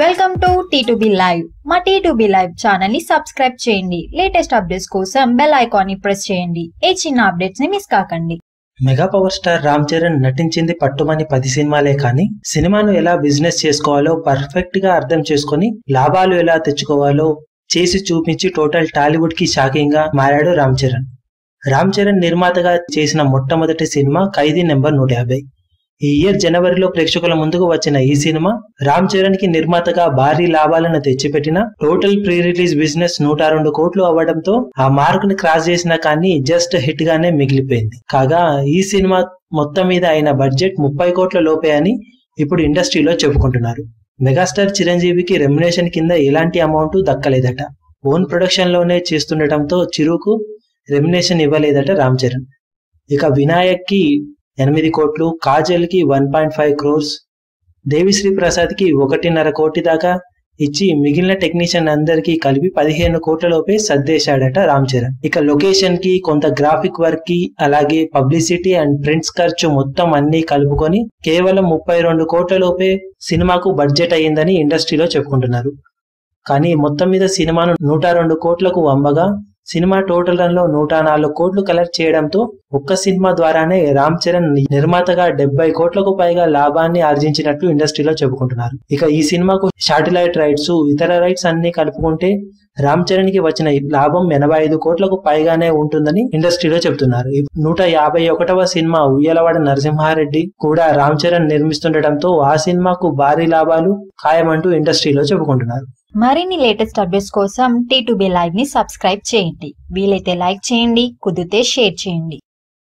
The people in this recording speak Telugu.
వెల్కమ్ టు టీ లైవ్ మా టీ లైవ్ ఛానల్ని సబ్స్క్రైబ్ చేయండి. లేటెస్ట్ అప్డేట్స్ కోసం బెల్ ఐకాన్ని ప్రెస్ చేయండి. ఏ చిన్న అప్డేట్స్ని మిస్ కాకండి. Mega power star Ram Charan నటించింది పట్టుమని పది సినిమాలే కానీ సినిమాను ఎలా బిజినెస్ చేసుకోవాలో పర్ఫెక్ట్గా అర్థం చేసుకొని లాభాలు ఎలా తెచ్చుకోవాలో చేసి చూపించి టోటల్ టాలీవుడ్కి షాకింగ్గా మారాడు రామ్ చరణ్. రామ్ చరణ్ నిర్మాతగా చేసిన మొట్టమొదటి సినిమా ఖైదీ నెంబర్ నూట యాభై. ఈ ఇయర్ జనవరిలో ప్రేక్షకుల ముందుకు వచ్చిన ఈ సినిమా రామ్ చరణ్కి నిర్మాతగా భారీ లాభాలను తెచ్చిపెట్టిన టోటల్ ప్రీ రిలీజ్ బిజినెస్ నూట రెండు కోట్లు అవ్వడంతో ఆ మార్క్ని క్రాస్ చేసినా కానీ జస్ట్ హిట్ గానే మిగిలిపోయింది. కాగా ఈ సినిమా మొత్తం మీద అయిన బడ్జెట్ ముప్పై కోట్ల లోపే అని ఇప్పుడు ఇండస్ట్రీలో చెప్పుకుంటున్నారు. మెగాస్టార్ చిరంజీవికి రెమ్యునేషన్ కింద ఎలాంటి అమౌంట్ దక్కలేదట. ఓన్ ప్రొడక్షన్లోనే చేస్తుండటంతో చిరుకు రెమ్యునేషన్ ఇవ్వలేదట రామ్ చరణ్. ఇక వినాయక్కి ఎనిమిది కోట్లు కాజల్కి one point five crores Devisri ప్రసాద్కి ఒకటిన్నర కోటి దాకా ఇచ్చి మిగిలిన టెక్నీషియన్ అందరికీ కలిపి పదిహేను కోట్లలోపే సర్దేశాడట రామ్ చరణ్. ఇక లొకేషన్కి కొంత గ్రాఫిక్ వర్క్కి అలాగే పబ్లిసిటీ అండ్ ప్రింట్స్ ఖర్చు మొత్తం అన్ని కలుపుకొని కేవలం ముప్పై రెండు కోట్లలోపే సినిమాకు బడ్జెట్ అయ్యిందని ఇండస్ట్రీలో చెప్పుకుంటున్నారు. కానీ మొత్తం మీద సినిమాను నూట రెండు కోట్లకు అమ్మగా సినిమా టోటల్ రన్లో నూట నాలుగు కోట్లు కలెక్ట్ చేయడంతో ఒక్క సినిమా ద్వారానే రామ్ చరణ్ నిర్మాతగా డెబ్బై కోట్లకు పైగా లాభాన్ని ఆర్జించినట్లు ఇండస్ట్రీలో చెప్పుకుంటున్నారు. ఇక ఈ సినిమాకు శాటిలైట్ రైట్స్ ఇతర రైట్స్ అన్ని కలుపుకుంటే రామ్ చరణ్కి వచ్చిన లాభం ఎనభై ఐదు కోట్లకు పైగానే ఉంటుందని ఇండస్ట్రీలో చెబుతున్నారు. నూట యాభై ఒకటవ సినిమా ఉయ్యలవాడ నరసింహారెడ్డి కూడా రామ్ చరణ్ నిర్మిస్తుండటంతో ఆ సినిమాకు భారీ లాభాలు ఖాయమంటూ ఇండస్ట్రీలో చెప్పుకుంటున్నారు. మరిన్ని లేటెస్ట్ అప్డేట్స్ కోసం టీ టు బి లైవ్ని సబ్స్క్రైబ్ చేయండి. వీలైతే లైక్ చేయండి కుదిరితే షేర్ చేయండి.